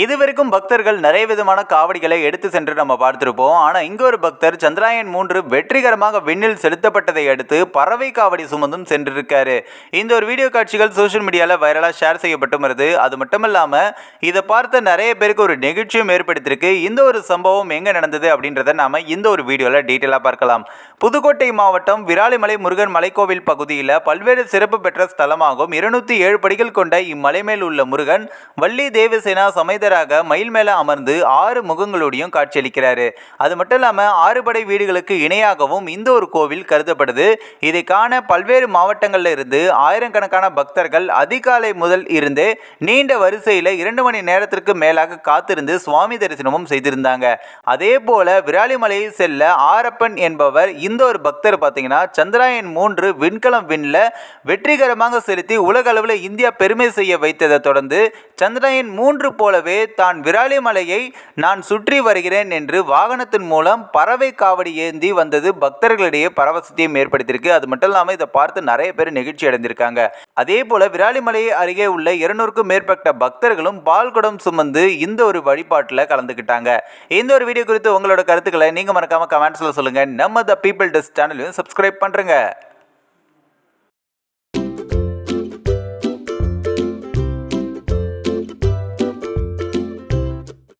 இதுவரைக்கும் பக்தர்கள் நிறைய விதமான காவடிகளை எடுத்து சென்று நம்ம பார்த்திருப்போம். ஆனால் இங்கே ஒரு பக்தர் சந்திராயன் மூன்று வெற்றிகரமாக விண்ணில் செலுத்தப்பட்டதை அடுத்து பறவை காவடி சுமந்தும் சென்றிருக்காரு. இந்த ஒரு வீடியோ காட்சிகள் சோஷியல் மீடியாவில் வைரலாக ஷேர் செய்யப்பட்டும் வருது. அது மட்டும் இல்லாமல் இதை பார்த்த நிறைய பேருக்கு ஒரு நெகிழ்ச்சியும் ஏற்படுத்தியிருக்கு. இந்த ஒரு சம்பவம் எங்கே நடந்தது அப்படின்றத நாம் இந்த ஒரு வீடியோவில் டீட்டெயிலாக பார்க்கலாம். புதுக்கோட்டை மாவட்டம் விராலிமலை முருகன் மலைக்கோவில் பகுதியில் பல்வேறு சிறப்பு பெற்ற ஸ்தலமாகும் இருநூத்தி ஏழு படிகள் கொண்ட இம்மலை மேல் உள்ள முருகன் வள்ளி தேவசேனா மனிதராக மயில் மேலே அமர்ந்து ஆறு முகங்களோடையும் காட்சியளிக்கிறாரு. அது மட்டும் இல்லாமல் ஆறுபடை வீடுகளுக்கு இணையாகவும் இந்த ஒரு கோவில் கருதப்படுது. இதை காண பல்வேறு மாவட்டங்களில் இருந்து ஆயிரக்கணக்கான பக்தர்கள் அதிகாலை முதல் இருந்தே நீண்ட வரிசையில் இரண்டு மணி நேரத்திற்கு மேலாக காத்திருந்து சுவாமி தரிசனமும் செய்திருந்தாங்க. அதே போல விராலிமலையை செல்ல ஆரப்பன் என்பவர் இந்த ஒரு பக்தர் பார்த்தீங்கன்னா சந்திராயன் மூன்று விண்கலம் விண்ணில் வெற்றிகரமாக செலுத்தி உலக அளவில் இந்தியா பெருமை செய்ய வைத்ததை தொடர்ந்து சந்திராயன் மூன்று போலவே தான் விராலிமலையை நான் சுற்றி வருகிறேன் என்று வாகனத்தின் மூலம் பறவை காவடி ஏந்தி வந்தது பக்தர்களிடையே பரவசத்தையும் ஏற்படுத்தியிருக்கு. அது மட்டும் இல்லாமல் இதை பார்த்து நிறைய பேர் நெகிழ்ச்சி அடைந்திருக்காங்க. அதே போல விராலிமலை அருகே உள்ள இருநூறுக்கும் மேற்பட்ட பக்தர்களும் பால்குடம் சுமந்து இந்த ஒரு வழிபாட்டில் கலந்துக்கிட்டாங்க. இந்த ஒரு வீடியோ குறித்து உங்களோட கருத்துக்களை நீங்கள் மறக்காமல் கமெண்ட்ஸில் சொல்லுங்கள் நம்ம த பீப்பிள் டெஸ்ட் சேனலையும் சப்ஸ்கிரைப் பண்ணுறேங்க